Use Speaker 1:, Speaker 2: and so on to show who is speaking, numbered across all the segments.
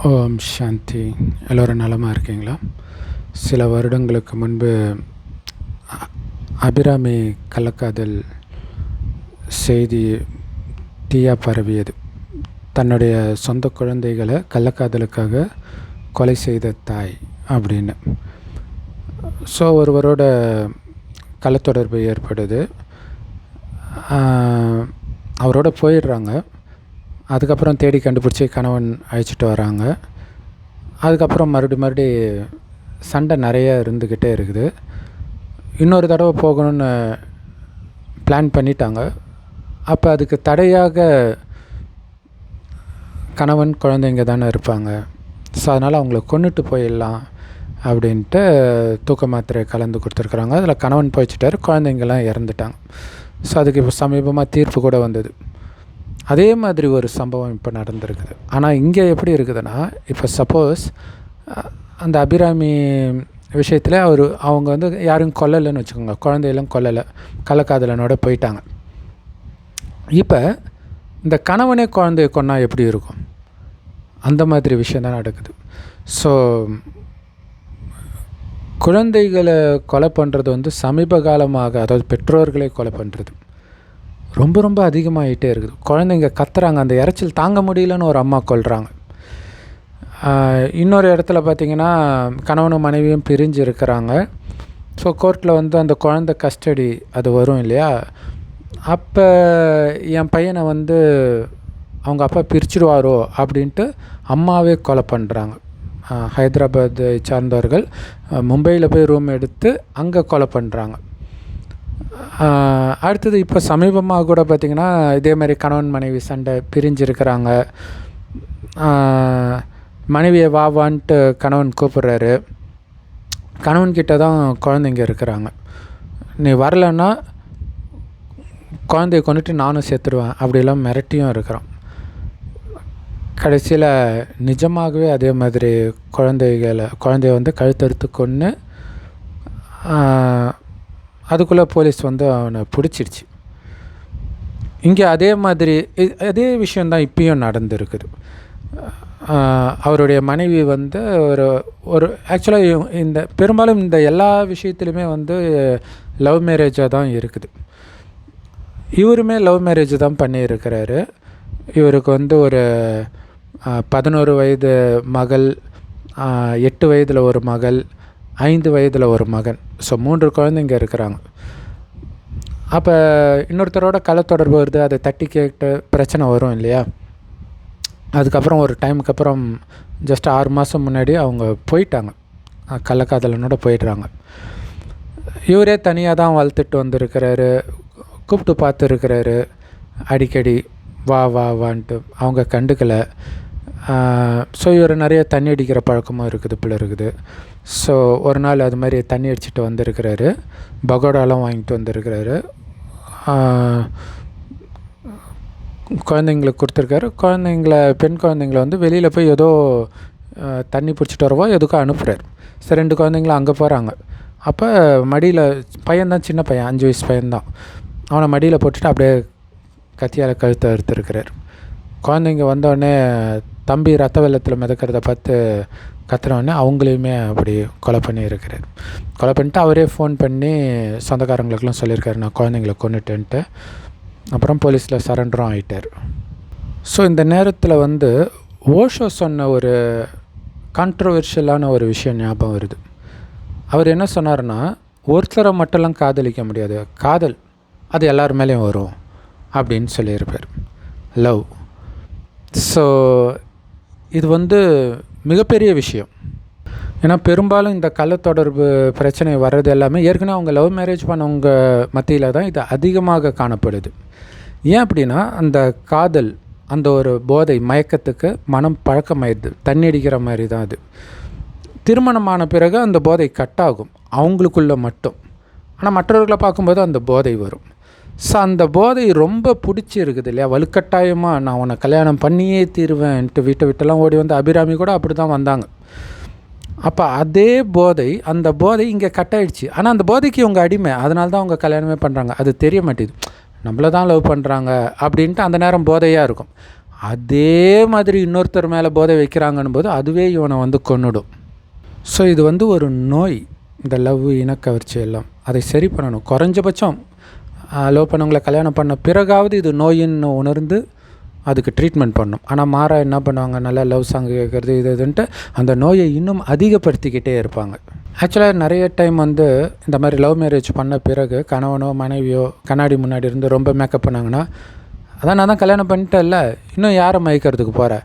Speaker 1: ஓம் சாந்தி. எல்லோரும் நலமாக இருக்கீங்களா? சில வருடங்களுக்கு முன்பு அ- அபிராமி கள்ளக்காதல் செய்தி தீயா பரவியது. தன்னுடைய சொந்த குழந்தைகளை கள்ளக்காதலுக்காக கொலை செய்த தாய் அப்படின்னு. ஸோ ஒருவரோட கள்ளத்தொடர்பு ஏற்படுது. அவரோட போயிடுறாங்க. அதுக்கப்புறம் தேடி கண்டுபிடிச்சி கணவன் அழைச்சிட்டு வராங்க. அதுக்கப்புறம் மறுபடி மறுபடி சண்டை நிறைய இருந்துக்கிட்டே இருக்குது. இன்னொரு தடவை போகணும்னு பிளான் பண்ணிட்டாங்க. அப்போ அதுக்கு தடையாக கணவன் குழந்தைங்க தானே இருப்பாங்க. ஸோ அதனால் அவங்கள கொண்டுட்டு போயிடலாம் அப்படின்ட்டு தூக்க மாத்திரை கலந்து கொடுத்துருக்குறாங்க. அதில் கணவன் போய்ச்சிட்டாரு குழந்தைங்கெல்லாம் இறந்துட்டாங்க. ஸோ அதுக்கு இப்போ சமீபமாக தீர்ப்பு கூட வந்தது. அதே மாதிரி ஒரு சம்பவம் இப்போ நடந்திருக்குது. ஆனால் இங்கே எப்படி இருக்குதுன்னா இப்போ சப்போஸ் அந்த அபிராமி விஷயத்தில் அவர் அவங்க வந்து யாரும் கொல்லலைன்னு வச்சுக்கோங்க. குழந்தையெல்லாம் கொல்லலை. கள்ளக்காதலனோட போயிட்டாங்க. இப்போ இந்த கணவனே குழந்தைய கொன்னா எப்படி இருக்கும்? அந்த மாதிரி விஷயம் தான் நடக்குது. ஸோ குழந்தைகளை கொலை பண்ணுறது வந்து சமீப காலமாக அதாவது பெற்றோர்களை கொலை பண்ணுறது ரொம்ப ரொம்ப அதிகமாகிட்டே இருக்குது. குழந்தைங்க கத்துறாங்க. அந்த இரைச்சல் தாங்க முடியலன்னு ஒரு அம்மா கொள்கிறாங்க இன்னொரு இடத்துல பார்த்திங்கன்னா கணவனும் மனைவியும் பிரிஞ்சு இருக்கிறாங்க. ஸோ கோர்ட்டில் வந்து அந்த குழந்தை கஸ்டடி அது வரும் இல்லையா? அப்போ என் பையனை வந்து அவங்க அப்பா பிரிச்சிடுவாரோ அப்படின்ட்டு அம்மாவே கொலை பண்ணுறாங்க ஹைதராபாத்தை சார்ந்தவர்கள் மும்பையில் போய் ரூம் எடுத்து அங்கே கொலை பண்ணுறாங்க அடுத்தது இப்போ சமீபமாக கூட பார்த்திங்கன்னா இதே மாதிரி கணவன் மனைவி சண்டை பிரிஞ்சிருக்கிறாங்க. மனைவியை வா வான்ட்டு கணவன் கூப்பிட்றாரு. கணவன்கிட்ட தான் குழந்தைங்க இருக்கிறாங்க. நீ வரலன்னா குழந்தைய கொண்டுட்டு நானும் செத்துருவேன் அப்படிலாம் மிரட்டியும் இருக்கிறோம் கடைசியில் நிஜமாகவே அதே மாதிரி குழந்தைகளை குழந்தைய வந்து கழுத்தறுத்து கொன்று அதுக்குள்ளே போலீஸ் வந்து அவனை பிடிச்சிருச்சு இங்கே அதே மாதிரி அதே விஷயந்தான் இப்பயும் நடந்திருக்குது. அவருடைய மனைவி வந்து ஒரு ஒரு ஆக்சுவலாக இந்த பெரும்பாலும் இந்த எல்லா விஷயத்துலையுமே வந்து லவ் மேரேஜாக தான் இருக்குது. இவருமே லவ் மேரேஜ் தான் பண்ணியிருக்கிறாரு. இவருக்கு வந்து ஒரு பதினோரு வயது மகள் எட்டு வயதில் ஒரு மகள் ஐந்து வயதில் ஒரு மகன். ஸோ மூன்று குழந்தைங்க இருக்கிறாங்க. அப்போ இன்னொருத்தரோட கலத்தொடர்பு வருது அதை தட்டி கேட்டு பிரச்சனை வரும் இல்லையா? அதுக்கப்புறம் ஒரு டைமுக்கு அப்புறம் ஜஸ்ட் ஆறு மாதம் முன்னாடி அவங்க போயிட்டாங்க. கள்ளக்காதலனோட போயிடுறாங்க. இவரே தனியாக தான் வளர்த்துட்டு வந்திருக்கிறாரு கூப்பிட்டு பார்த்துருக்கிறாரு. அடிக்கடி வா வா வான்ட்டு அவங்க கண்டுக்கலை. ஸோ இவர் நிறைய தண்ணி அடிக்கிற பழக்கமும் இருக்குது போல இருக்குது. ஸோ ஒரு நாள் அது மாதிரி தண்ணி அடிச்சுட்டு வந்திருக்கிறாரு. பகோடாலாம் வாங்கிட்டு வந்திருக்கிறாரு. குழந்தைங்களுக்கு கொடுத்துருக்காரு. குழந்தைங்கள பெண் குழந்தைங்கள வந்து வெளியில் போய் ஏதோ தண்ணி பிடிச்சிட்டு வரவோ எதுக்கோ அனுப்புகிறார் சரி ரெண்டு குழந்தைங்களும் அங்கே போகிறாங்க அப்போ மடியில் பையன்தான் சின்ன பையன் அஞ்சு வயசு பையன்தான். அவனை மடியில் போட்டுட்டு அப்படியே கத்தியால் கழுத்தை அறுத்துருக்கிறார். குழந்தைங்க வந்தோடனே தம்பி ரத்த வெள்ளத்தில் மிதக்கிறத பார்த்து கத்துறவுடனே அவங்களையுமே அப்படி கொலை பண்ணியிருக்கிறார். கொலை பண்ணிட்டு அவரே ஃபோன் பண்ணி சொந்தக்காரங்களுக்கெல்லாம் சொல்லியிருக்காரு நான் குழந்தைங்கள கொண்டுட்டேன்ட்டு அப்புறம் போலீஸில் சரண்டரும் ஆகிட்டார் ஸோ இந்த நேரத்தில் வந்து ஓஷோ சொன்ன ஒரு கான்ட்ரவர்ஷியலான ஒரு விஷயம் ஞாபகம் வருது. அவர் என்ன சொன்னார்னா ஒருத்தரை மட்டும்லாம் காதலிக்க முடியாது. காதல் அது எல்லார் மேலேயும் வரும். அப்படின்னு சொல்லியிருப்பார். லவ் ஸோ இது வந்து மிகப்பெரிய விஷயம். ஏன்னா பெரும்பாலும் இந்த கள்ளத்தொடர்பு பிரச்சனை வர்றது எல்லாமே ஏற்கனவே அவங்க லவ் மேரேஜ் பண்ணவங்க மத்தியில் தான் இது அதிகமாக காணப்படுது. ஏன் அப்படின்னா அந்த காதல் அந்த ஒரு போதை மயக்கத்துக்கு மனம் பழக்கமாயிடுது தண்ணி அடிக்கிற மாதிரி தான் அது. திருமணமான பிறகு அந்த போதை கட்டாகும். அவங்களுக்குள்ள மட்டும். ஆனால் மற்றவர்களை பார்க்கும்போது அந்த போதை வரும். ஸோ அந்த போதை ரொம்ப பிடிச்சி இருக்குது இல்லையா? வலுக்கட்டாயமாக நான் உன்னை கல்யாணம் பண்ணியே தீருவேன்ட்டு வீட்டை விட்டெல்லாம் ஓடி வந்து அபிராமி கூட அப்படி தான் வந்தாங்க. அப்போ அதே போதை அந்த போதை இங்கே கட் ஆகிடுச்சு ஆனால் அந்த போதைக்கு இவங்க அடிமை. அதனால தான் அவங்க கல்யாணமே பண்ணுறாங்க அது தெரிய மாட்டேது. நம்மள தான் லவ் பண்ணுறாங்க அப்படின்ட்டு அந்த நேரம் போதையாக இருக்கும். அதே மாதிரி இன்னொருத்தர் மேலே போதை வைக்கிறாங்கன்னு போது அதுவே இவனை வந்து கொன்னுடும். ஸோ இது வந்து ஒரு நோய். இந்த லவ் இனக்கவர்ச்சி எல்லாம். அதை சரி பண்ணணும். குறைஞ்சபட்சம் லவ் பண்ணவங்களை கல்யாணம் பண்ண பிறகாவது இது நோயின்னு உணர்ந்து அதுக்கு ட்ரீட்மெண்ட் பண்ணும். ஆனால் மாறா என்ன பண்ணுவாங்க? நல்லா லவ் சாங் கேட்குறது இது இதுன்ட்டு அந்த நோயை இன்னும் அதிகப்படுத்திக்கிட்டே இருப்பாங்க. ஆக்சுவலாக நிறைய டைம் வந்து இந்த மாதிரி லவ் மேரேஜ் பண்ண பிறகு கணவனோ மனைவியோ கண்ணாடி முன்னாடி இருந்து ரொம்ப மேக்கப் பண்ணாங்கன்னா அதான் நான் தான் கல்யாணம் பண்ணிட்டேன்ல இன்னும் யாரை மயக்கிறதுக்கு போகிற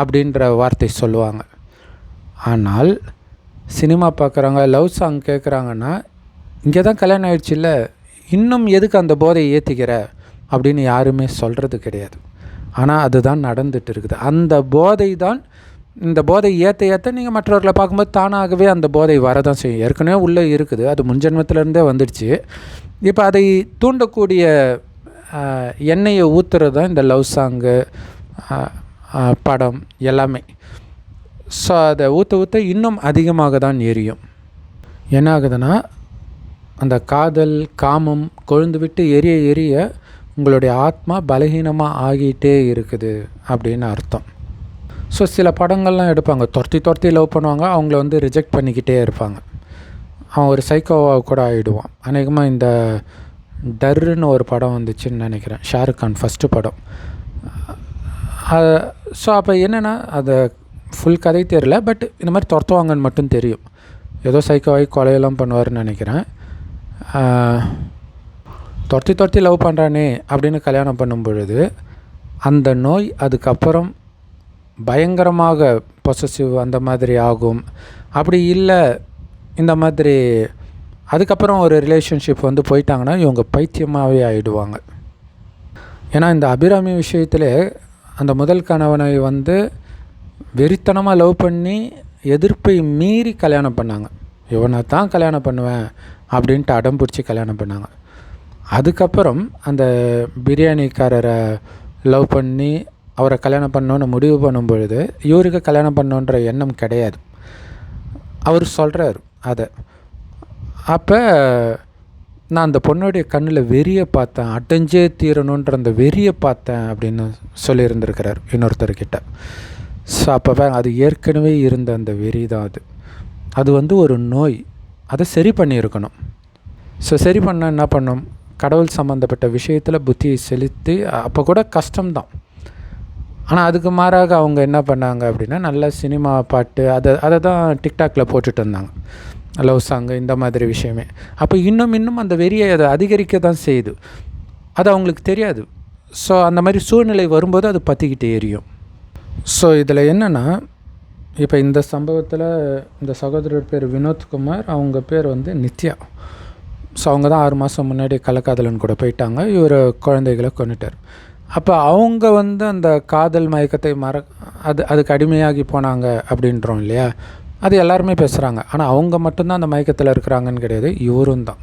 Speaker 1: அப்படின்ற வார்த்தை சொல்லுவாங்க. ஆனால் சினிமா பார்க்குறாங்க லவ் சாங் கேட்குறாங்கன்னா இங்கே தான் கல்யாணம் ஆயிடுச்சுல்ல இன்னும் எதுக்கு அந்த போதையை ஏற்றிக்கிற அப்படின்னு யாருமே சொல்கிறது கிடையாது. ஆனால் அதுதான் நடந்துட்டு இருக்குது. அந்த போதை தான் இந்த போதை ஏற்ற ஏற்ற நீங்கள் மற்றவர்களை பார்க்கும்போது தானாகவே அந்த போதை வரதான் செய்யும். ஏற்கனவே உள்ளே இருக்குது. அது முன்ஜென்மத்திலேருந்தே வந்துடுச்சு. இப்போ அதை தூண்டக்கூடிய எண்ணெயை ஊற்றுறது தான் இந்த லவ் சாங்கு படம் எல்லாமே. ஸோ அதை ஊற்ற ஊற்ற இன்னும் அதிகமாக தான் எரியும். என்ன ஆகுதுன்னா அந்த காதல் காமம் கொழுந்து விட்டு எரிய எரிய உங்களுடைய ஆத்மா பலகீனமாக ஆகிட்டே இருக்குது அப்படின்னு அர்த்தம். ஸோ சில படங்கள்லாம் எடுப்பாங்க. துரத்தி துரத்தி லவ் பண்ணுவாங்க. அவங்கள வந்து ரிஜெக்ட் பண்ணிக்கிட்டே இருப்பாங்க. அவன் ஒரு சைக்கோவாக கூட ஆகிடுவான் அநேகமாக இந்த டர்ன்னு ஒரு படம் வந்துச்சுன்னு நினைக்கிறேன். ஷாருக் கான் ஃபஸ்ட்டு படம். ஸோ அப்போ என்னென்னா அதை ஃபுல் கதை தெரில பட் இந்த மாதிரி துரத்துவாங்கன்னு மட்டும் தெரியும். ஏதோ சைக்கோவாகி கொலையெல்லாம் பண்ணுவார்னு நினைக்கிறேன். துரத்தி துரத்தி லவ் பண்ணுறானே அப்படின்னு கல்யாணம் பண்ணும் பொழுது அந்த நோய் அதுக்கப்புறம் பயங்கரமாக பொசசிவ் அந்த மாதிரி ஆகும். அப்படி இல்லை இந்த மாதிரி அதுக்கப்புறம் ஒரு ரிலேஷன்ஷிப் வந்து போயிட்டாங்கன்னா இவங்க பைத்தியமாகவே ஆகிடுவாங்க ஏன்னா இந்த அபிராமி விஷயத்தில் அந்த முதல் கணவனை வந்து வெறித்தனமாக லவ் பண்ணி எதிர்ப்பை மீறி கல்யாணம் பண்ணாங்க. இவனை தான் கல்யாணம் பண்ணுவேன் அப்படின்ட்டு அடம் பிடிச்சி கல்யாணம் பண்ணாங்க. அதுக்கப்புறம் அந்த பிரியாணிக்காரரை லவ் பண்ணி அவரை கல்யாணம் பண்ணோன்னு முடிவு பண்ணும் பொழுது இவருக்கு கல்யாணம் பண்ணணுன்ற எண்ணம் கிடையாது. அவர் சொல்கிறார் அதை. அப்போ நான் அந்த பொண்ணுடைய கண்ணில் வெறியை பார்த்தேன் அடைஞ்சே தீரணுன்ற அந்த வெறியை பார்த்தேன் அப்படின்னு சொல்லியிருந்திருக்கிறார் இன்னொருத்தர்கிட்ட. ஸோ அப்போ அது ஏற்கனவே இருந்த அந்த வெறி தான் அது. அது வந்து ஒரு நோய். அதை சரி பண்ணியிருக்கணும். ஸோ சரி பண்ண என்ன பண்ணும்? கடவுள் சம்மந்தப்பட்ட விஷயத்தில் புத்தியை செலுத்தி அப்போ கூட கஷ்டம்தான் ஆனால் அதுக்கு மாறாக அவங்க என்ன பண்ணாங்க அப்படின்னா நல்ல சினிமா பாட்டு அதை அதை தான் டிக்டாக்ல போட்டுட்டு இருந்தாங்க. லவ் சாங்கு இந்த மாதிரி விஷயமே. அப்போ இன்னும் இன்னும் அந்த வெறியை அதை அதிகரிக்க தான் செய்யுது. அது அவங்களுக்கு தெரியாது. ஸோ அந்த மாதிரி சூழ்நிலை வரும்போது அது பற்றிக்கிட்டு எரியும். ஸோ இதில் என்னென்னா இப்போ இந்த சம்பவத்தில் இந்த சகோதரர் பேர் வினோத்குமார் அவங்க பேர் வந்து நித்யா. ஸோ அவங்க தான் ஆறு மாதம் முன்னாடி கலக்காதலன் கூட போயிட்டாங்க. இவர் குழந்தைகளை கொண்டுட்டார் அப்போ அவங்க வந்து அந்த காதல் மயக்கத்தை மற அது அதுக்கு அடிமையாகி போனாங்க அப்படின்றோம் இல்லையா? அது எல்லாருமே பேசுகிறாங்க ஆனால் அவங்க மட்டும்தான் அந்த மயக்கத்தில் இருக்கிறாங்கன்னு கிடையாது. இவரும் தான்.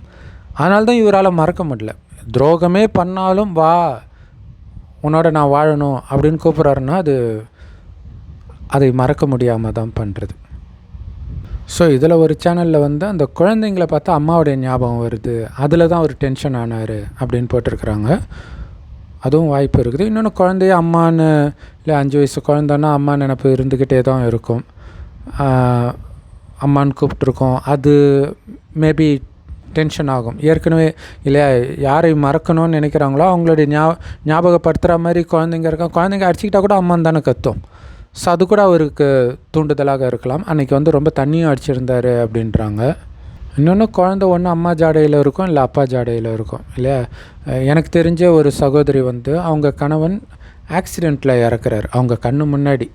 Speaker 1: அதனால தான் இவரால் மறக்க முடியல. துரோகமே பண்ணாலும் வா உன்னோட நான் வாழணும் அப்படின்னு கூப்பிட்றாருன்னா அது அதை மறக்க முடியாமல் தான் பண்ணுறது ஸோ இதில் ஒரு சேனலில் வந்து அந்த குழந்தைங்கள பார்த்தா அம்மாவுடைய ஞாபகம் வருது. அதில் தான் ஒரு டென்ஷன் ஆனார் அப்படின்னு போட்டிருக்கிறாங்க. அதுவும் வாய்ப்பு இருக்குது. இன்னொன்று குழந்தைய அம்மான்னு இல்லை அஞ்சு வயசு குழந்தைன்னா அம்மா நினப்பு இருந்துக்கிட்டே தான் இருக்கும். அம்மான்னு கூப்பிட்ருக்கோம் அது மேபி டென்ஷன் ஆகும். ஏற்கனவே இல்லையா யாரை மறக்கணும்னு நினைக்கிறாங்களோ அவங்களுடைய ஞா ஞாபகப்படுத்துகிற மாதிரி குழந்தைங்க இருக்கா குழந்தைங்க அடிச்சிக்கிட்டால் கூட அம்மான்னு தானே கத்தும். ஸோ அது கூட அவருக்கு தூண்டுதலாக இருக்கலாம். அன்றைக்கி வந்து ரொம்ப தண்ணியும் அடிச்சிருந்தார் அப்படின்றாங்க. இன்னொன்று குழந்த ஒன்று அம்மா ஜாடையில் இருக்கும் இல்லை அப்பா ஜாடையில் இருக்கும் இல்லையா? எனக்கு தெரிஞ்ச ஒரு சகோதரி வந்து அவங்க கணவன் ஆக்சிடெண்ட்டில் இறக்குறாரு. அவங்க கண்ணு முன்னாடி.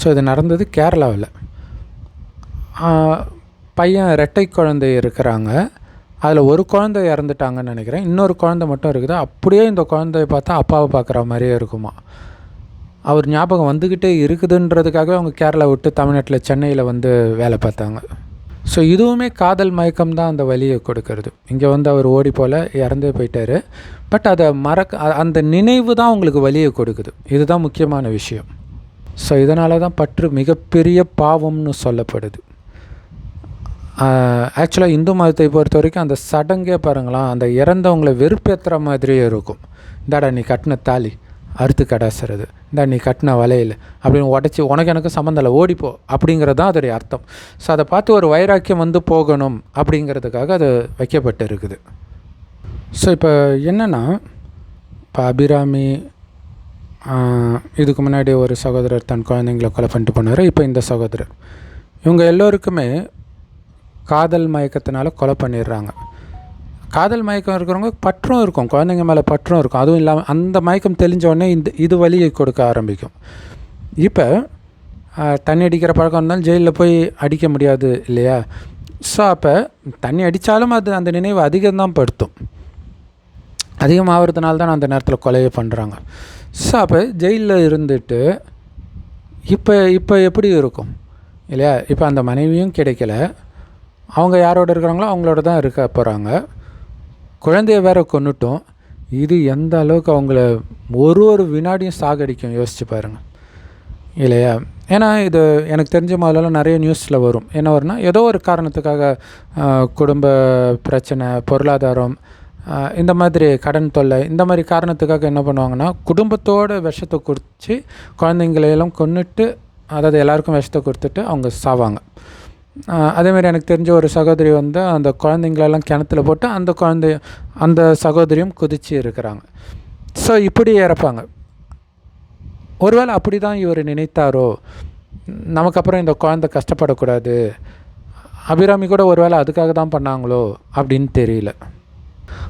Speaker 1: ஸோ இது நடந்தது கேரளாவில். பையன் ரெட்டை குழந்தை இருக்கிறாங்க. அதில் ஒரு குழந்தை இறந்துட்டாங்கன்னு நினைக்கிறேன். இன்னொரு குழந்தை மட்டும் இருக்குது. அப்படியே இந்த குழந்தைய பார்த்தா அப்பாவை பார்க்குற மாதிரியே இருக்குமா? அவர் ஞாபகம் வந்துக்கிட்டே இருக்குதுன்றதுக்காகவே அவங்க கேரளா விட்டு தமிழ்நாட்டில் சென்னையில் வந்து வேலை பார்த்தாங்க. ஸோ இதுவுமே காதல் மயக்கம் தான் அந்த வழியை கொடுக்கறது. இங்கே வந்து அவர் ஓடி போல் இறந்தே போயிட்டார். பட் அதை மறக்க அந்த நினைவு தான் உங்களுக்கு வழியை கொடுக்குது. இதுதான் முக்கியமான விஷயம். ஸோ இதனால தான் பற்று மிகப்பெரிய பாவம்னு சொல்லப்படுது. ஆக்சுவலாக இந்து மதத்தை பொறுத்த வரைக்கும் அந்த சடங்கே பாருங்களேன் அந்த இறந்தவங்களை வெறுப்பேற்றுற மாதிரியே இருக்கும். இந்தாடா நீ கட்டின தாலி அறுத்து கடாசுறது இந்தா நீ கட்டின வலையில் அப்படின்னு உடச்சி உனக்கு எனக்கு சம்மந்தம் இல்லை ஓடிப்போ அப்படிங்கிறது தான் அதோடைய அர்த்தம். ஸோ அதை பார்த்து ஒரு வைராக்கியம் வந்து போகணும் அப்படிங்கிறதுக்காக அது வைக்கப்பட்டு இருக்குது ஸோ இப்போ என்னென்னா இப்போ அபிராமி இதுக்கு முன்னாடி ஒரு சகோதரர் தன் குழந்தைங்கள கொலை பண்ணிட்டு போனார் இப்போ இந்த சகோதரர். இவங்க எல்லோருக்குமே காதல் மயக்கத்தினால கொலை பண்ணிடுறாங்க. காதல் மயக்கம் இருக்கிறவங்க பற்றும் இருக்கும். குழந்தைங்க மேலே பற்றும் இருக்கும். அதுவும் இல்லாமல் அந்த மயக்கம் தெளிஞ்ச உடனே இந்த இது வழியை கொடுக்க ஆரம்பிக்கும். இப்போ தண்ணி அடிக்கிற பழக்கம் இருந்தாலும் ஜெயிலில் போய் அடிக்க முடியாது இல்லையா? ஸோ அப்போ தண்ணி அடித்தாலும் அது அந்த நினைவு அதிகம்தான் படுத்தும். அதிகமாகிறதுனால தான் அந்த நேரத்தில் கொலையை பண்ணுறாங்க ஸோ அப்போ ஜெயிலில் இருந்துட்டு இப்போ இப்போ எப்படி இருக்கும்? இல்லையா? இப்போ அந்த மனைவியும் கிடைக்கல. அவங்க யாரோட இருக்கிறாங்களோ அவங்களோட தான் இருக்க போகிறாங்க குழந்தைய வேற கொண்டுட்டோம் இது எந்த அளவுக்கு அவங்கள ஒரு ஒரு வினாடியும் சாகடிக்கும் யோசிச்சு பாருங்கள் இல்லையா? ஏன்னா இது எனக்கு தெரிஞ்ச முதலெல்லாம் நிறைய நியூஸில் வரும். என்ன வரும்னா ஏதோ ஒரு காரணத்துக்காக குடும்ப பிரச்சனை பொருளாதாரம் இந்த மாதிரி கடன் தொல்லை இந்த மாதிரி காரணத்துக்காக என்ன பண்ணுவாங்கன்னா குடும்பத்தோட விஷத்தை குடித்து குழந்தைங்களையெல்லாம் கொன்னுட்டு அதாவது எல்லாருக்கும் விஷத்தை கொடுத்துட்டு அவங்க சாவாங்க. அதேமாதிரி எனக்கு தெரிஞ்ச ஒரு சகோதரி வந்து அந்த குழந்தைங்களெல்லாம் கிணத்துல போட்டு அந்த குழந்தை அந்த சகோதரியும் குதிச்சு இருக்கிறாங்க. ஸோ இப்படி இறப்பாங்க. ஒருவேளை அப்படி தான் இவர் நினைத்தாரோ? நமக்கு அப்புறம் இந்த குழந்தை கஷ்டப்படக்கூடாது. அபிராமி கூட ஒருவேளை அதுக்காக தான் பண்ணாங்களோ? அப்படின்னு தெரியல.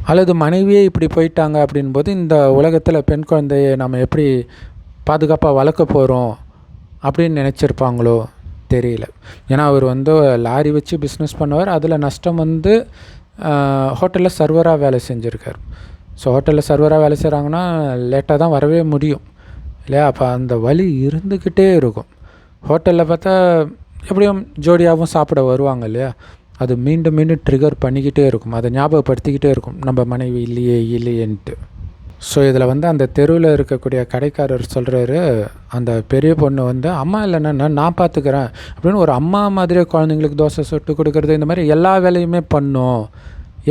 Speaker 1: அல்லது மனைவியே இப்படி போயிட்டாங்க அப்படின்போது இந்த உலகத்தில் பெண் குழந்தையை நம்ம எப்படி பாதுகாப்பாக வளர்க்க போகிறோம் அப்படின்னு நினச்சிருப்பாங்களோ? தெரியல. ஏன்னா அவர் வந்து லாரி வச்சு பிஸ்னஸ் பண்ணுவார். அதில் நஷ்டம் வந்து ஹோட்டலில் சர்வராக வேலை செஞ்சுருக்கார். ஸோ ஹோட்டலில் சர்வராக வேலை செய்கிறாங்கன்னா லேட்டாக தான் வரவே முடியும். இல்லையா? அப்போ அந்த வழி இருந்துக்கிட்டே இருக்கும். ஹோட்டலில் பார்த்தா எப்படியும் ஜோடியாகவும் சாப்பிட வருவாங்க இல்லையா? அது மீண்டும் மீண்டும் ட்ரிகர் பண்ணிக்கிட்டே இருக்கும். அதை ஞாபகப்படுத்திக்கிட்டே இருக்கும். நம்ம மனைவி இல்லையே இல்லையேன்ட்டு. ஸோ இதில் வந்து அந்த தெருவில் இருக்கக்கூடிய கடைக்காரர் சொல்கிறாரு அந்த பெரிய பொண்ணு வந்து அம்மா இல்லைன்னா நான் பார்த்துக்கிறேன் அப்படின்னு ஒரு அம்மா மாதிரியே குழந்தைங்களுக்கு தோசை சுட்டு கொடுக்குறது இந்த மாதிரி எல்லா வேலையுமே பண்ணும்.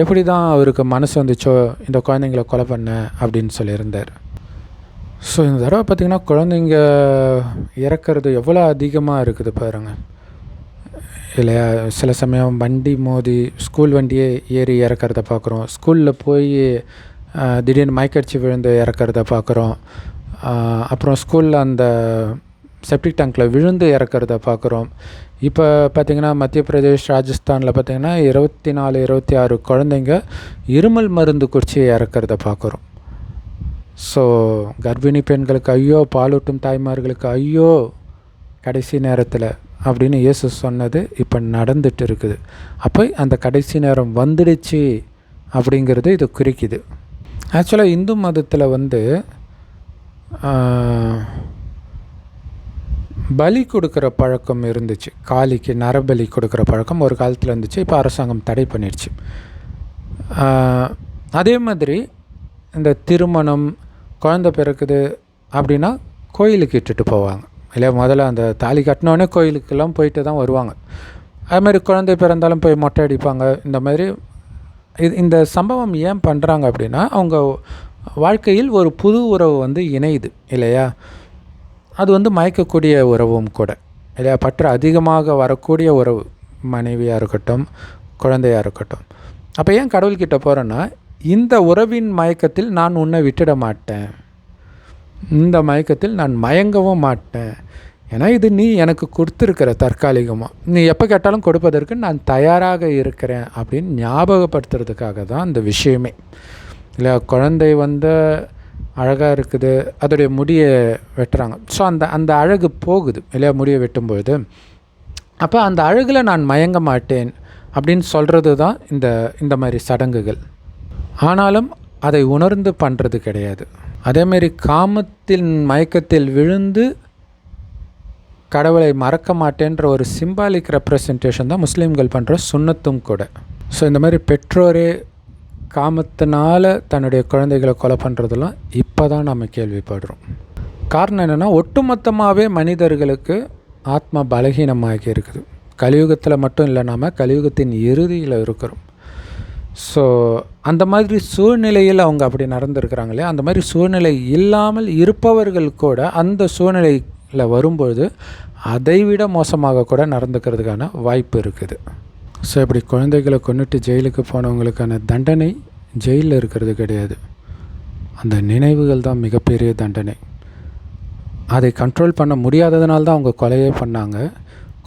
Speaker 1: எப்படி தான் அவருக்கு மனசு வந்துச்சோ இந்த குழந்தைங்கள கொலை பண்ண அப்படின்னு சொல்லியிருந்தார். ஸோ இந்த தடவை பார்த்திங்கன்னா குழந்தைங்க இறக்கிறது எவ்வளோ அதிகமாக இருக்குது பாருங்க. இல்லையா சில சமயம் வண்டி மோதி ஸ்கூல் வண்டியே ஏறி இறக்கறத பார்க்குறோம் ஸ்கூலில் போய் திடீர்னு மயக்கடிச்சு விழுந்து இறக்கிறத பார்க்குறோம். அப்புறம் ஸ்கூலில் அந்த செப்டிக் டேங்க்கில் விழுந்து இறக்கறத பார்க்குறோம். இப்போ பார்த்திங்கன்னா மத்திய பிரதேஷ் ராஜஸ்தானில் பார்த்திங்கன்னா இருபத்தி நாலு இருபத்தி ஆறு குழந்தைங்க இருமல் மருந்து குடிச்சு இறக்கறத பார்க்குறோம். ஸோ கர்ப்பிணி பெண்களுக்கு ஐயோ பாலூட்டும் தாய்மார்களுக்கு ஐயோ கடைசி நேரத்தில் அப்படின்னு இயேசு சொன்னது இப்போ நடந்துட்டு இருக்குது. அப்போ அந்த கடைசி நேரம் வந்துடுச்சு அப்படிங்கிறது இது குறிக்குது. ஆக்சுவலாக இந்து மதத்தில் வந்து பலி கொடுக்குற பழக்கம் இருந்துச்சு. காளிக்கு நரபலி கொடுக்குற பழக்கம் ஒரு காலத்தில் இருந்துச்சு. இப்போ அரசாங்கம் தடை பண்ணிடுச்சு அதே மாதிரி இந்த திருமணம் குழந்த பிறக்குது அப்படின்னா கோயிலுக்கு இட்டுட்டு போவாங்க. இல்லையா முதல்ல அந்த தாலி கட்டினோடனே கோயிலுக்கெல்லாம் போயிட்டு தான் வருவாங்க. அது மாதிரி குழந்தை பிறந்தாலும் போய் மொட்டை அடிப்பாங்க. இந்த மாதிரி இது இந்த சம்பவம் ஏன் பண்ணுறாங்க அப்படின்னா அவங்க வாழ்க்கையில் ஒரு புது உறவு வந்து இணையுது இல்லையா? அது வந்து மயக்கக்கூடிய உறவும் கூட இல்லையா? பற்று அதிகமாக வரக்கூடிய உறவு மனைவியாக இருக்கட்டும் குழந்தையாக இருக்கட்டும். அப்போ ஏன் கடவுள்கிட்ட போகிறேன்னா இந்த உறவின் மயக்கத்தில் நான் உன்னை விட்டுட மாட்டேன். இந்த மயக்கத்தில் நான் மயங்கவும் மாட்டேன். ஏன்னா இது நீ எனக்கு கொடுத்துருக்கிற தற்காலிகமாக நீ எப்போ கேட்டாலும் கொடுப்பதற்கு நான் தயாராக இருக்கிறேன் அப்படின்னு ஞாபகப்படுத்துறதுக்காக தான் இந்த விஷயமே. இல்லை குழந்தை வந்து அழகாக இருக்குது அதோடைய முடியை வெட்டுறாங்க. ஸோ அந்த அந்த அழகு போகுது. இல்லையா முடியை வெட்டும்பொழுது. அப்போ அந்த அழகில் நான் மயங்க மாட்டேன் அப்படின்னு சொல்கிறது தான் இந்த இந்த மாதிரி சடங்குகள். ஆனாலும் அதை உணர்ந்து பண்ணுறது கிடையாது. அதேமாரி காமத்தின் மயக்கத்தில் விழுந்து கடவுளை மறக்க மாட்டேன்ற ஒரு சிம்பாலிக் ரெப்ரசன்டேஷன் தான் முஸ்லீம்கள் பண்ணுற சுண்ணத்தும் கூட. ஸோ இந்த மாதிரி பெற்றோரே காமத்தினால தன்னுடைய குழந்தைகளை கொலை பண்ணுறதெல்லாம் இப்போ தான் நம்ம கேள்விப்படுறோம். காரணம் என்னென்னா ஒட்டுமொத்தமாகவே மனிதர்களுக்கு ஆத்மா பலகீனமாகி இருக்குது. கலியுகத்தில் மட்டும் இல்லை நாம் கலியுகத்தின் இறுதியில் இருக்கிறோம். ஸோ அந்த மாதிரி சூழ்நிலையில் அவங்க அப்படி நடந்திருக்கிறாங்களே அந்த மாதிரி சூழ்நிலை இல்லாமல் இருப்பவர்கள் கூட அந்த சூழ்நிலை இல்லை வரும்பொழுது அதைவிட மோசமாக கூட நடந்துக்கிறதுக்கான வாய்ப்பு இருக்குது. ஸோ இப்படி குழந்தைகளை கொண்டுட்டு ஜெயிலுக்கு போனவங்களுக்கான தண்டனை ஜெயிலில் இருக்கிறது கிடையாது. அந்த நினைவுகள் தான் மிகப்பெரிய தண்டனை. அதை கண்ட்ரோல் பண்ண முடியாததுனால தான் அவங்க கொலையே பண்ணாங்க.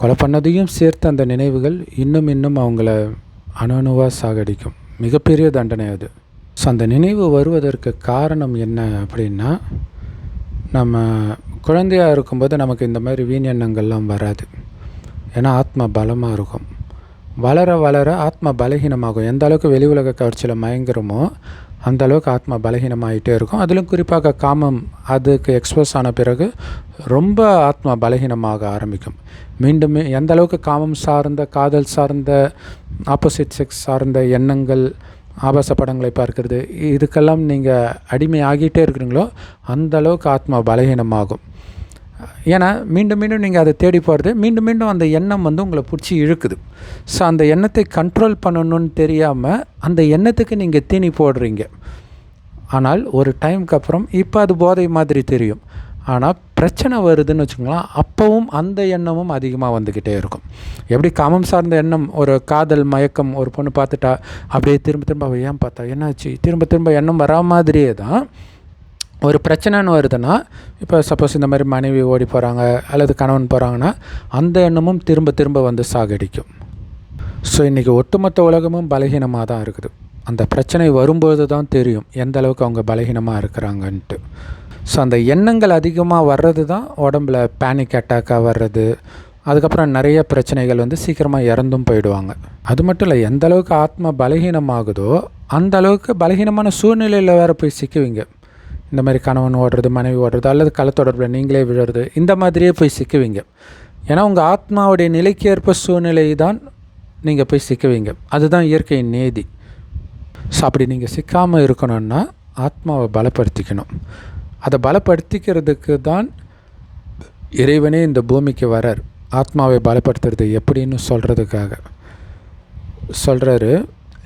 Speaker 1: கொலை பண்ணதையும் சேர்த்து அந்த நினைவுகள் இன்னும் இன்னும் அவங்கள அணு அணுவாக சாகடிக்கும். மிகப்பெரிய தண்டனை அது. ஸோ அந்த நினைவு வருவதற்கு காரணம் என்ன அப்படின்னா நம்ம குழந்தையாக இருக்கும்போது நமக்கு இந்த மாதிரி வீண் எண்ணங்கள்லாம் வராது. ஏன்னா ஆத்மா பலமாக இருக்கும். வளர வளர ஆத்மா பலகீனமாகும். எந்த அளவுக்கு வெளி உலக கவர்ச்சியில் மயங்குறோமோ அந்த அளவுக்கு ஆத்மா பலகீனமாகிட்டே இருக்கும். அதிலும் குறிப்பாக காமம் அதுக்கு எக்ஸ்போஸ் ஆன பிறகு ரொம்ப ஆத்மா பலகீனமாக ஆரம்பிக்கும். மீண்டும் எந்த அளவுக்கு காமம் சார்ந்த காதல் சார்ந்த ஆப்போசிட் செக்ஸ் சார்ந்த எண்ணங்கள் ஆபாச படங்களை பார்க்கறது இதுக்கெல்லாம் நீங்கள் அடிமை ஆகிட்டே இருக்கிறீங்களோ அந்த அளவுக்கு ஆத்மா பலகீனமாகும். ஏன்னா மீண்டும் மீண்டும் நீங்கள் அதை தேடி போகிறது மீண்டும் மீண்டும் அந்த எண்ணம் வந்து உங்களை பிடிச்சி இழுக்குது. ஸோ அந்த எண்ணத்தை கண்ட்ரோல் பண்ணணும்னு தெரியாமல் அந்த எண்ணத்துக்கு நீங்கள் தீனி போடுறீங்க. ஆனால் ஒரு டைமுக்கு அப்புறம் இப்போ அது போதை மாதிரி தெரியும். ஆனால் பிரச்சனை வருதுன்னு வச்சுக்கோங்களேன் அப்போவும் அந்த எண்ணமும் அதிகமாக வந்துக்கிட்டே இருக்கும். எப்படி காமம் சார்ந்த எண்ணம் ஒரு காதல் மயக்கம் ஒரு பொண்ணு பார்த்துட்டா அப்படியே திரும்ப திரும்ப அவள் ஏன் பார்த்தா? என்னாச்சு? திரும்ப திரும்ப எண்ணம் வரா மாதிரியே தான் ஒரு பிரச்சனைன்னு வருதுன்னா இப்போ சப்போஸ் இந்த மாதிரி மனைவி ஓடி போகிறாங்க அல்லது கணவன் போகிறாங்கன்னா அந்த எண்ணமும் திரும்ப திரும்ப வந்து சாகடிக்கும். ஸோ இன்றைக்கி ஒட்டுமொத்த உலகமும் பலகீனமாக தான் இருக்குது. அந்த பிரச்சனை வரும்போது தான் தெரியும் எந்த அளவுக்கு அவங்க பலகீனமாக இருக்கிறாங்கன்ட்டு. ஸோ அந்த எண்ணங்கள் அதிகமாக வர்றது தான் உடம்புல பேனிக் அட்டாக்காக வர்றது. அதுக்கப்புறம் நிறைய பிரச்சனைகள் வந்து சீக்கிரமாக இறந்தும் போயிடுவாங்க. அது மட்டும் இல்லை எந்த அளவுக்கு ஆத்மா பலகீனமாகுதோ அந்த அளவுக்கு பலகீனமான சூழ்நிலையில் வேறு போய் சிக்குவீங்க. இந்த மாதிரி கணவன் ஓடுறது மனைவி ஓடுறது அல்லது களத்தொடர்பில் நீங்களே விழுறது இந்த மாதிரியே போய் சிக்குவீங்க. ஏன்னா உங்கள் ஆத்மாவுடைய நிலைக்கு ஏற்ப சூழ்நிலை தான் நீங்கள் போய் சிக்குவீங்க. அதுதான் இயற்கையின் நேதி. ஸோ அப்படி நீங்கள் சிக்காமல் இருக்கணும்னா ஆத்மாவை பலப்படுத்திக்கணும். அதை பலப்படுத்திக்கிறதுக்கு தான் இறைவனே இந்த பூமிக்கு வரார். ஆத்மாவை பலப்படுத்துறது எப்படின்னு சொல்கிறதுக்காக சொல்கிறாரு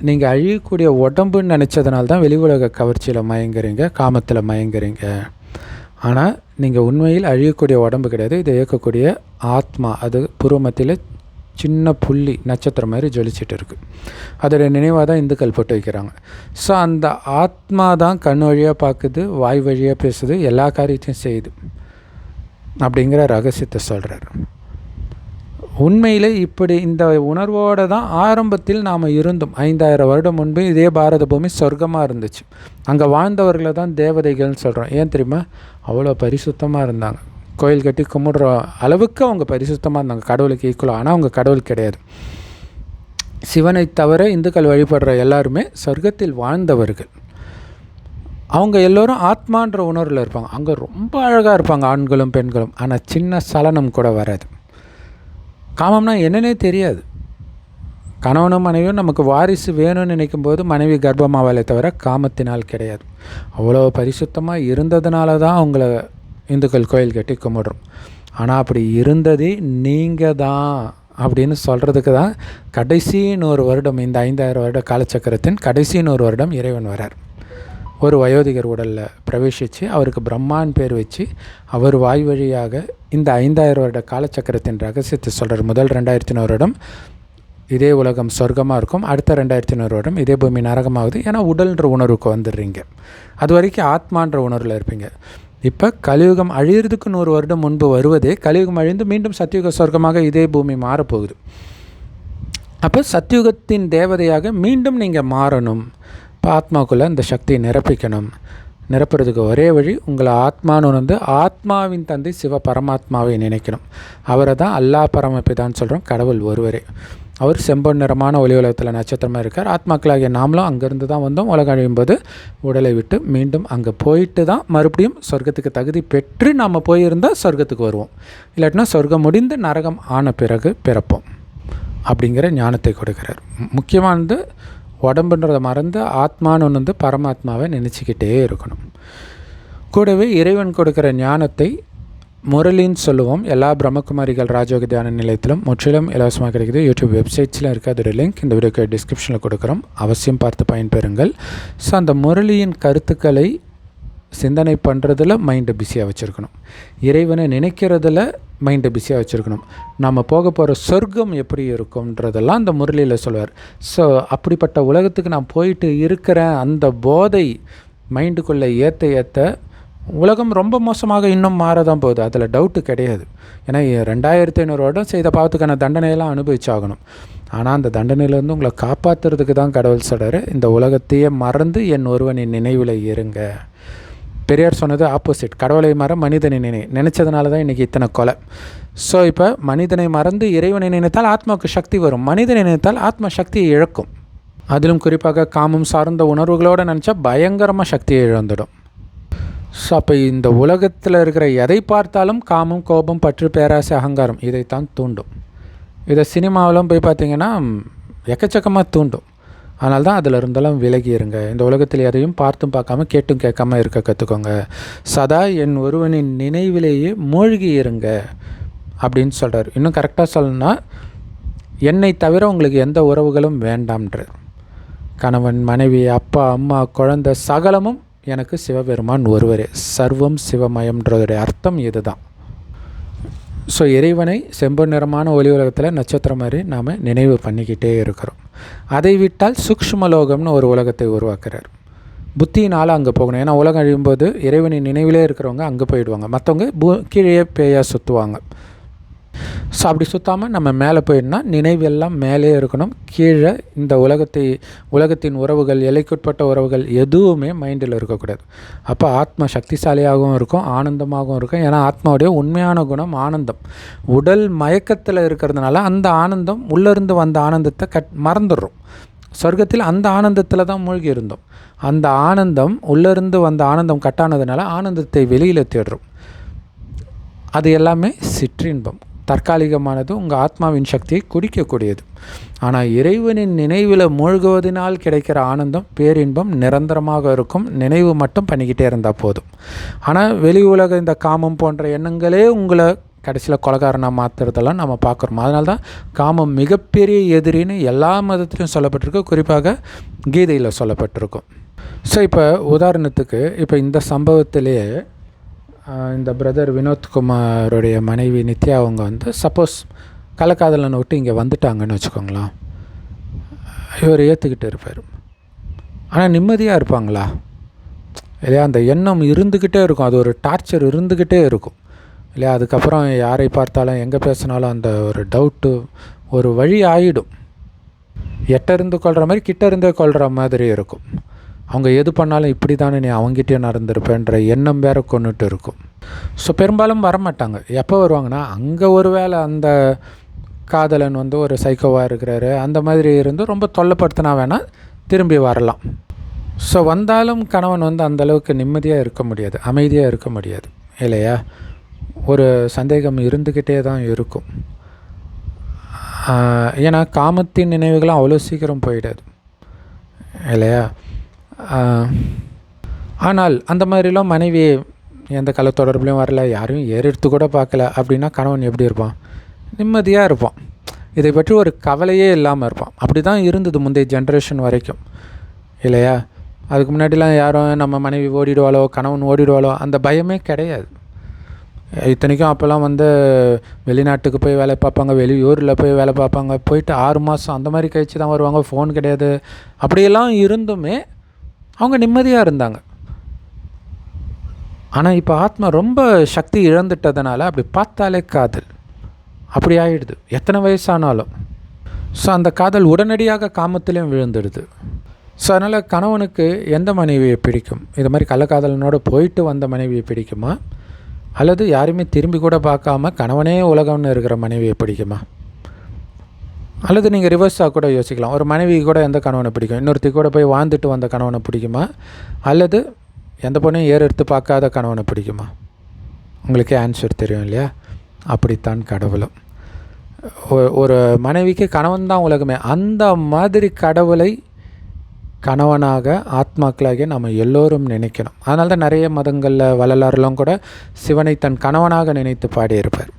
Speaker 1: நீங்கள் அழியக்கூடிய உடம்புன்னு நினச்சதுனால தான் வெளி உலக கவர்ச்சியில் மயங்குறீங்க காமத்தில் மயங்குறீங்க. ஆனால் நீங்கள் உண்மையில் அழியக்கூடிய உடம்பு கிடையாது. இதை இயக்கக்கூடிய ஆத்மா அது பூர்வமத்தில் சின்ன புள்ளி நட்சத்திரம் மாதிரி ஜொலிச்சிட்டு இருக்குது அதோடய நினைவாக தான் இந்துக்கள் போட்டு வைக்கிறாங்க. ஸோ அந்த ஆத்மா தான் கண் வழியாக பார்க்குது வாய் வழியாக பேசுது எல்லா காரியத்தையும் செய்யுது. அப்படிங்கிற ரகசியத்தை சொல்கிறார் உண்மையில் இப்படி இந்த உணர்வோடு தான் ஆரம்பத்தில் நாம் இருந்தோம். ஐந்தாயிரம் வருடம் முன்பு இதே பாரத பூமி சொர்க்கமாக இருந்துச்சு. அங்கே வாழ்ந்தவர்களை தான் தேவதைகள்னு சொல்கிறோம் ஏன் தெரியுமா? அவ்வளோ பரிசுத்தமாக இருந்தாங்க. கோயில் கட்டி கும்பிடுற அளவுக்கு அவங்க பரிசுத்தமாக இருந்தாங்க. கடவுளுக்கு ஈக்குவலாக ஆனால் அவங்க கடவுள் கிடையாது. சிவனை தவிர இந்துக்கள் வழிபடுற எல்லாருமே சொர்க்கத்தில் வாழ்ந்தவர்கள். அவங்க எல்லோரும் ஆத்மான்ற உணர்வில் இருப்பாங்க. அங்கே ரொம்ப அழகாக இருப்பாங்க. ஆண்களும் பெண்களும். ஆனால் சின்ன சலனம் கூட வராது. காமம்னா என்னன்னே தெரியாது. கணவனும் மனைவியும் நமக்கு வாரிசு வேணும்னு நினைக்கும் போது மனைவி கர்ப்பமாவாலே தவிர காமத்தினால் கிடையாது. அவ்வளோ பரிசுத்தமாக இருந்ததுனால தான் அவங்கள இந்துக்கள் கோயில் கட்டி கும்பிடுறோம். ஆனால் அப்படி இருந்ததே நீங்கள் தான் அப்படின்னு சொல்கிறதுக்கு தான் கடைசி நூறு வருடம் இந்த ஐந்தாயிரம் வருட காலச்சக்கரத்தின் கடைசி நூறு வருடம் இறைவன் வரார். ஒரு வயோதிகர் உடலில் பிரவேசித்து அவருக்கு பிரம்மான் பேர் வச்சு அவர் வாய் வழியாக இந்த ஐந்தாயிரம் வருட காலச்சக்கரத்தின் ரகசியத்தை சொல்கிறார் முதல் ரெண்டாயிரத்தி நூறு வருடம் இதே உலகம் சொர்க்கமாக இருக்கும். அடுத்த ரெண்டாயிரத்தி நூறு வருடம் இதே பூமி நரகமாகுது ஏன்னா உடல்ன்ற உணர்வுக்கு வந்துடுறீங்க. அது வரைக்கும் ஆத்மான்ற உணர்வில் இருப்பீங்க. இப்போ கலியுகம் அழியிறதுக்கு நூறு வருடம் முன்பு வருவதே கலியுகம் அழிந்து மீண்டும் சத்தியுக சொர்க்கமாக இதே பூமி மாறப்போகுது. அப்போ சத்தியுகத்தின் தேவதையாக மீண்டும் நீங்கள் மாறணும். இப்போ ஆத்மாக்குள்ளே இந்த சக்தியை நிரப்பிக்கணும். நிரப்புறதுக்கு ஒரே வழி உங்களை ஆத்மானு உணர்ந்து ஆத்மாவின் தந்தை சிவ பரமாத்மாவை நினைக்கணும். அவரை தான் அல்லா பரமப்பிதான்னு சொல்கிறோம் கடவுள் ஒருவரே. அவர் செம்பொன் நிறமான ஒளி உலகத்தில் நட்சத்திரமாக இருக்கார். ஆத்மாக்களாகிய நாமளும் அங்கேருந்து தான் வந்தோம். உலகம் அழியும் போது உடலை விட்டு மீண்டும் அங்கே போயிட்டு தான் மறுபடியும் சொர்க்கத்துக்கு தகுதி பெற்று நாம் போயிருந்தால் சொர்க்கத்துக்கு வருவோம். இல்லாட்டினா சொர்க்கம் முடிந்து நரகம் ஆன பிறகு பிறப்போம். அப்படிங்கிற ஞானத்தை கொடுக்கிறார். முக்கியமானது உடம்புன்றதை மறந்து ஆத்மான்னு ஒன்று வந்து பரமாத்மாவை நினச்சிக்கிட்டே இருக்கணும். கூடவே இறைவன் கொடுக்குற ஞானத்தை முரளின்னு சொல்லுவோம். எல்லா பிரம்மகுமாரிகள் ராஜோக தியான நிலையத்திலும் முற்றிலும் இலவசமாக கிடைக்குது. யூடியூப் வெப்சைட்ஸில் இருக்குது அதோட லிங்க் இந்த வீடியோக்கு டிஸ்கிரிப்ஷனில் கொடுக்குறோம். அவசியம் பார்த்து பயன்பெறுங்கள். ஸோ அந்த முரளியின் கருத்துக்களை சிந்தனை பண்ணுறதுல மைண்டை பிஸியாக வச்சுருக்கணும். இறைவனை நினைக்கிறதுல மைண்டை பிஸியாக வச்சுருக்கணும். நம்ம போக போகிற சொர்க்கம் எப்படி இருக்கும்ன்றதெல்லாம் அந்த முரளியில் சொல்லுவார் ஸோ அப்படிப்பட்ட உலகத்துக்கு நான் போயிட்டு இருக்கிறேன் அந்த போதை மைண்டுக்குள்ளே ஏற்ற ஏற்ற உலகம் ரொம்ப மோசமாக இன்னும் மாற தான் போகுது. அதில் டவுட்டு கிடையாது. ஏன்னா ரெண்டாயிரத்தி ஐநூறு வருடம் செய்த பாவத்துக்கான தண்டனையெல்லாம் அனுபவிச்சாகணும். ஆனால் அந்த தண்டனையிலேருந்து உங்களை காப்பாற்றுறதுக்கு தான் கடவுள் சொல்கிறார் இந்த உலகத்தையே மறந்து என் ஒருவனின் நினைவில் இருங்க. பெரியார் சொன்னது ஆப்போசிட் கடவுளை மற மனிதனை நினை நினச்சதுனால தான் இன்றைக்கி இத்தனை கொலை. ஸோ இப்போ மனிதனை மறந்து இறைவனை நினைத்தால் ஆத்மாவுக்கு சக்தி வரும். மனிதனை நினைத்தால் ஆத்மா சக்தியை இழக்கும். அதிலும் குறிப்பாக காமம் சார்ந்த உணர்வுகளோடு நினச்சா பயங்கரமாக சக்தியை இழந்துடும். ஸோ அப்போ இந்த உலகத்தில் இருக்கிற எதை பார்த்தாலும் காமம் கோபம் பற்று பேராசை அகங்காரம் இதைத்தான் தூண்டும். இதை சினிமாவிலும் போய் பார்த்தீங்கன்னா எக்கச்சக்கமாக தூண்டும். அதனால தான் அதில் இருந்தாலும் விலகி இருங்க. இந்த உலகத்தில் எதையும் பார்த்தும் பார்க்காம கேட்டும் கேட்காம இருக்க கற்றுக்கோங்க சதா என் ஒருவனின் நினைவிலேயே மூழ்கி இருங்க அப்படின்னு சொல்கிறார் இன்னும் கரெக்டாக சொல்லணும்னா என்னை தவிர உங்களுக்கு எந்த உறவுகளும் வேண்டாம்ன்றார் கணவன் மனைவி அப்பா அம்மா குழந்தை சகலமும் எனக்கு சிவபெருமான் ஒருவரே. சர்வம் சிவமயம்ன்றதுடைய அர்த்தம் இதுதான். ஸோ இறைவனை செம்பு நிறமான ஒளி உலகத்தில் நட்சத்திரம் மாதிரி நாம் நினைவு பண்ணிக்கிட்டே இருக்கிறோம். அதை விட்டால் சூக்ஷ்மலோகம்னு ஒரு உலகத்தை உருவாக்குறார். புத்தியினால் அங்கே போகணும். ஏன்னா உலகம் அழியும்போது இறைவனின் நினைவிலே இருக்கிறவங்க அங்கே போயிடுவாங்க. மற்றவங்க பூ கீழே பேயாக சுற்றுவாங்க ஸோ அப்படி சுற்றாமல் நம்ம மேலே போயிடனா நினைவெல்லாம் மேலே இருக்கணும். கீழே இந்த உலகத்தை உலகத்தின் உறவுகள் எல்லைக்குட்பட்ட உறவுகள் எதுவுமே மைண்டில் இருக்கக்கூடாது. அப்போ ஆத்மா சக்திசாலியாகவும் இருக்கும் ஆனந்தமாகவும் இருக்கும். ஏன்னா ஆத்மாவுடைய உண்மையான குணம் ஆனந்தம். உடல் மயக்கத்தில் இருக்கிறதுனால அந்த ஆனந்தம் உள்ளேருந்து வந்த ஆனந்தத்தை கட் மறந்துடுறோம். சொர்க்கத்தில் அந்த ஆனந்தத்தில் தான் மூழ்கி இருந்தோம். அந்த ஆனந்தம் உள்ளேருந்து வந்த ஆனந்தம் கட்டானதுனால ஆனந்தத்தை வெளியில் தேடுறோம். அது எல்லாமே சிற்றின்பம். தற்காலிகமானது உங்கள் ஆத்மாவின் சக்தியை குடிக்கக்கூடியது ஆனால் இறைவனின் நினைவில் மூழ்குவதனால் கிடைக்கிற ஆனந்தம் பேரின்பம் நிரந்தரமாக இருக்கும். நினைவு மட்டும் பண்ணிக்கிட்டே இருந்தால் போதும். ஆனால் வெளி உலக இந்த காமம் போன்ற எண்ணங்களே உங்களை கடைசியில் கொலகாரனாக மாற்றுறதெல்லாம் நம்ம பார்க்குறோம். அதனால தான் காமம் மிகப்பெரிய எதிரின்னு எல்லா மதத்திலையும் சொல்லப்பட்டிருக்கு. குறிப்பாக கீதையில் சொல்லப்பட்டிருக்கும். ஸோ இப்போ உதாரணத்துக்கு இப்போ இந்த சம்பவத்திலேயே இந்த பிரதர் வினோத்குமாரோடைய மனைவி நித்யா அவங்க வந்து சப்போஸ் கள்ளக்காதலனை விட்டு இங்கே வந்துட்டாங்கன்னு வச்சுக்கோங்களேன். இவர் ஏற்றுக்கிட்டு இருப்பார். ஆனால் நிம்மதியாக இருப்பாங்களா? இல்லையா அந்த எண்ணம் இருந்துக்கிட்டே இருக்கும். அது ஒரு டார்ச்சர் இருந்துக்கிட்டே இருக்கும். இல்லையா அதுக்கப்புறம் யாரை பார்த்தாலும் எங்கே பேசினாலும் அந்த ஒரு டவுட்டு ஒரு வழி ஆகிடும் எட்ட இருந்து கொள்கிற மாதிரி கிட்ட இருந்தே கொள்கிற மாதிரி இருக்கும். அவங்க எது பண்ணாலும் இப்படி தானே நீ அவங்ககிட்டயே நடந்திருப்பேன்ற எண்ணம் வேற கொண்டுட்டு இருக்கும். ஸோ பெரும்பாலும் வரமாட்டாங்க. எப்போ வருவாங்கன்னா அங்கே ஒரு வேளை அந்த காதலன் வந்து ஒரு சைக்கோவாக இருக்கிறாரு அந்த மாதிரி இருந்து ரொம்ப தொல்லைப்படுத்தினா வேணால் திரும்பி வரலாம். ஸோ வந்தாலும் கணவன் வந்து அந்தளவுக்கு நிம்மதியாக இருக்க முடியாது அமைதியாக இருக்க முடியாது இல்லையா? ஒரு சந்தேகம் இருந்துக்கிட்டே தான் இருக்கும். ஏன்னா காமத்தின் நினைவுகளும் அவ்வளோ சீக்கிரம் போயிடாது இல்லையா? ஆனால் அந்த மாதிரிலாம் மனைவி எந்த கல தொடர்புலையும் வரல யாரையும் ஏறெடுத்து கூட பார்க்கல. அப்படின்னா கணவன் எப்படி இருப்பான்? நிம்மதியாக இருப்பான். இதை பற்றி ஒரு கவலையே இல்லாமல் இருப்பான். அப்படி தான் இருந்தது முந்தைய ஜென்ரேஷன் வரைக்கும். இல்லையா? அதுக்கு முன்னாடிலாம் யாரும் நம்ம மனைவி ஓடிடுவாளோ கணவன் ஓடிடுவாளோ அந்த பயமே கிடையாது. இத்தனைக்கும் அப்போல்லாம் வந்து வெளிநாட்டுக்கு போய் வேலை பார்ப்பாங்க வெளியூரில் போய் வேலை பார்ப்பாங்க. போயிட்டு ஆறு மாதம் அந்த மாதிரி கழிச்சு தான் வருவாங்க ஃபோன் கிடையாது. அப்படியெல்லாம் இருந்துமே அவங்க நிம்மதியாக இருந்தாங்க. ஆனால் இப்போ ஆத்மா ரொம்ப சக்தி இழந்துட்டதுனால அப்படி பார்த்தாலே காதல். அப்படி ஆகிடுது எத்தனை வயசானாலும். ஸோ அந்த காதல் உடனடியாக காமத்திலையும் விழுந்துடுது. ஸோ அதனால் கணவனுக்கு எந்த மனைவியை பிடிக்கும்? இது மாதிரி கள்ளக்காதலனோடு போயிட்டு வந்த மனைவியை பிடிக்குமா? அல்லது யாருமே திரும்பி கூட பார்க்காம கணவனே உலகம்னு இருக்கிற மனைவியை பிடிக்குமா? அல்லது நீங்கள் ரிவர்ஸாக கூட யோசிக்கலாம். ஒரு மனைவி கூட எந்த கணவனை பிடிக்கும்? இன்னொருத்தி கூட போய் வாழ்ந்துட்டு வந்த கணவனை பிடிக்குமா? அல்லது எந்த பொண்ணையும் ஏறு எடுத்து பார்க்காத கணவனை பிடிக்குமா? உங்களுக்கே ஆன்சர் தெரியும் இல்லையா? அப்படித்தான் கடவுளும். ஒரு மனைவிக்கு கணவன் தான் உலகமே. அந்த மாதிரி கடவுளை கணவனாக ஆத்மாக்களாகிய நம்ம எல்லோரும் நினைக்கணும். அதனால தான் நிறைய மதங்களில் வள்ளலாறுலாம் கூட சிவனை தன் கணவனாக நினைத்து பாடியிருப்பார்.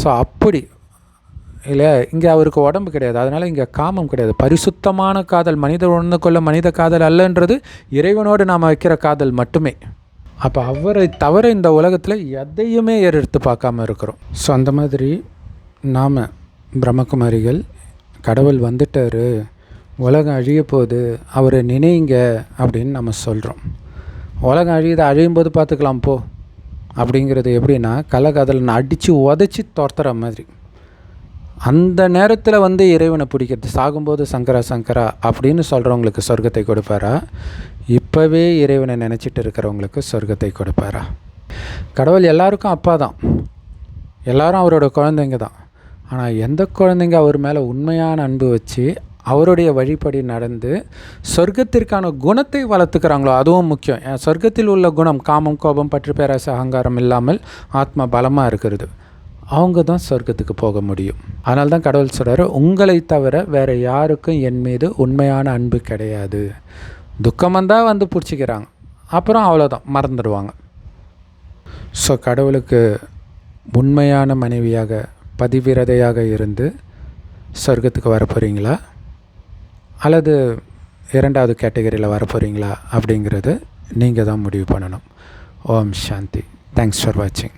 Speaker 1: ஸோ அப்படி இல்லை இங்கே அவருக்கு உடம்பு கிடையாது. அதனால் இங்கே காமம் கிடையாது. பரிசுத்தமான காதல் மனித உணர்ந்து கொள்ள மனித காதல் அல்லன்றது இறைவனோடு நாம் வைக்கிற காதல் மட்டுமே. அப்போ அவரை தவிர இந்த உலகத்தில் எதையுமே எடுத்து பார்க்காம இருக்கிறோம். ஸோ அந்த மாதிரி நாம் பிரம்மகுமாரிகள் கடவுள் வந்துட்டார் உலகம் அழிய போகுது அவரை நினைங்க அப்படின்னு நம்ம சொல்கிறோம் உலகம் அழியுது அழியும் போது பார்த்துக்கலாம் போ. அப்படிங்கிறது எப்படின்னா கலகாதலன் அடித்து உதச்சி துரத்துற மாதிரி. அந்த நேரத்தில் வந்து இறைவனை பிடிக்கிறது சாகும்போது சங்கரா சங்கரா அப்படின்னு சொல்கிறவங்களுக்கு சொர்க்கத்தை கொடுப்பாரா? இப்போவே இறைவனை நினச்சிட்டு இருக்கிறவங்களுக்கு சொர்க்கத்தை கொடுப்பாரா? கடவுள் எல்லாருக்கும் அப்பா தான். எல்லாரும் அவரோட குழந்தைங்க தான். ஆனால் எந்த குழந்தைங்க அவர் மேலே உண்மையான அன்பு வச்சு அவருடைய வழிப்படி நடந்து சொர்க்கத்திற்கான குணத்தை வளர்த்துக்கிறாங்களோ அதுவும் முக்கியம். சொர்க்கத்தில் உள்ள குணம் காமம் கோபம் பற்று பேராசை அகங்காரம் இல்லாமல் ஆத்மா பலமாக இருக்கிறது. அவங்க தான் சொர்க்கத்துக்கு போக முடியும். அதனால தான் கடவுள் சொல்கிறாரு உங்களை தவிர வேறு யாருக்கும் என் மீது உண்மையான அன்பு கிடையாது. துக்கமந்தான் வந்து பிடிச்சிக்கிறாங்க. அப்புறம் அவ்வளோதான் மறந்துடுவாங்க. ஸோ கடவுளுக்கு உண்மையான மனைவியாக பதிவிரதையாக இருந்து சொர்க்கத்துக்கு வர போகிறீங்களா அல்லது இரண்டாவது கேட்டகரியில் வர போகிறீங்களா அப்படிங்கிறது நீங்கள் தான் முடிவு பண்ணணும். ஓம் சாந்தி. தேங்க்ஸ் ஃபார் வாட்சிங்